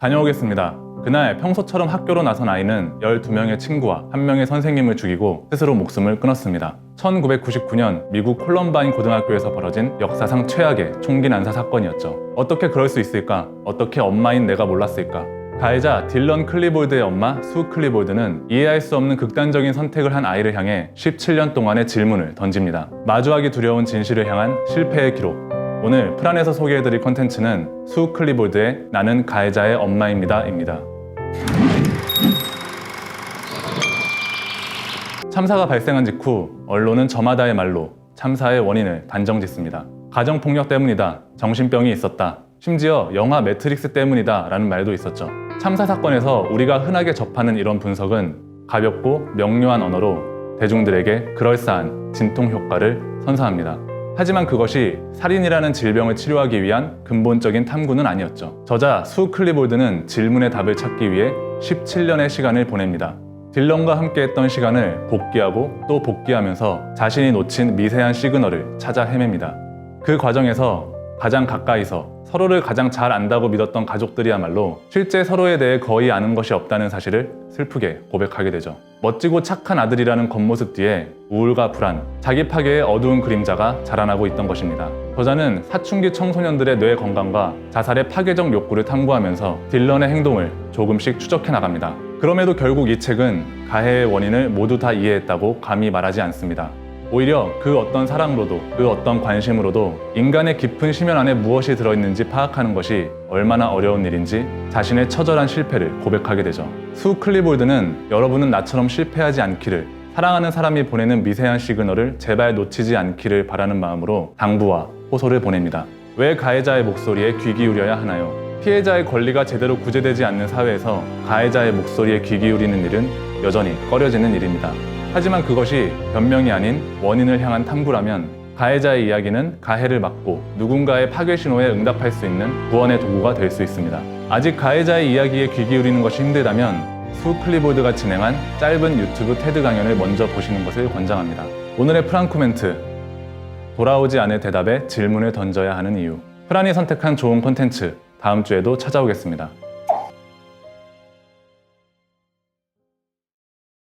다녀오겠습니다. 그날 평소처럼 학교로 나선 아이는 12명의 친구와 한 명의 선생님을 죽이고 스스로 목숨을 끊었습니다. 1999년 미국 콜럼바인 고등학교에서 벌어진 역사상 최악의 총기 난사 사건이었죠. 어떻게 그럴 수 있을까? 어떻게 엄마인 내가 몰랐을까? 가해자 딜런 클리볼드의 엄마 수 클리볼드는 이해할 수 없는 극단적인 선택을 한 아이를 향해 17년 동안의 질문을 던집니다. 마주하기 두려운 진실을 향한 실패의 기록. 오늘 프란에서 소개해드릴 컨텐츠는 수 클리볼드의 나는 가해자의 엄마입니다 입니다. 참사가 발생한 직후 언론은 저마다의 말로 참사의 원인을 단정짓습니다. 가정폭력 때문이다. 정신병이 있었다. 심지어 영화 매트릭스 때문이다. 라는 말도 있었죠. 참사 사건에서 우리가 흔하게 접하는 이런 분석은 가볍고 명료한 언어로 대중들에게 그럴싸한 진통 효과를 선사합니다. 하지만 그것이 살인이라는 질병을 치료하기 위한 근본적인 탐구는 아니었죠. 저자 수 클리볼드는 질문의 답을 찾기 위해 17년의 시간을 보냅니다. 딜런과 함께했던 시간을 복귀하고 또 복귀하면서 자신이 놓친 미세한 시그널을 찾아 헤맵니다. 그 과정에서 가장 가까이서 서로를 가장 잘 안다고 믿었던 가족들이야말로 실제 서로에 대해 거의 아는 것이 없다는 사실을 슬프게 고백하게 되죠. 멋지고 착한 아들이라는 겉모습 뒤에 우울과 불안, 자기 파괴의 어두운 그림자가 자라나고 있던 것입니다. 저자는 사춘기 청소년들의 뇌 건강과 자살의 파괴적 욕구를 탐구하면서 딜런의 행동을 조금씩 추적해 나갑니다. 그럼에도 결국 이 책은 가해의 원인을 모두 다 이해했다고 감히 말하지 않습니다. 오히려 그 어떤 사랑으로도 그 어떤 관심으로도 인간의 깊은 심연 안에 무엇이 들어있는지 파악하는 것이 얼마나 어려운 일인지 자신의 처절한 실패를 고백하게 되죠. 수 클리볼드는 여러분은 나처럼 실패하지 않기를 사랑하는 사람이 보내는 미세한 시그널을 제발 놓치지 않기를 바라는 마음으로 당부와 호소를 보냅니다. 왜 가해자의 목소리에 귀 기울여야 하나요? 피해자의 권리가 제대로 구제되지 않는 사회에서 가해자의 목소리에 귀 기울이는 일은 여전히 꺼려지는 일입니다. 하지만 그것이 변명이 아닌 원인을 향한 탐구라면 가해자의 이야기는 가해를 막고 누군가의 파괴 신호에 응답할 수 있는 구원의 도구가 될 수 있습니다. 아직 가해자의 이야기에 귀 기울이는 것이 힘들다면 수 클리보드가 진행한 짧은 유튜브 테드 강연을 먼저 보시는 것을 권장합니다. 오늘의 프랑크 멘트 돌아오지 않을 대답에 질문을 던져야 하는 이유 프란이 선택한 좋은 콘텐츠 다음 주에도 찾아오겠습니다.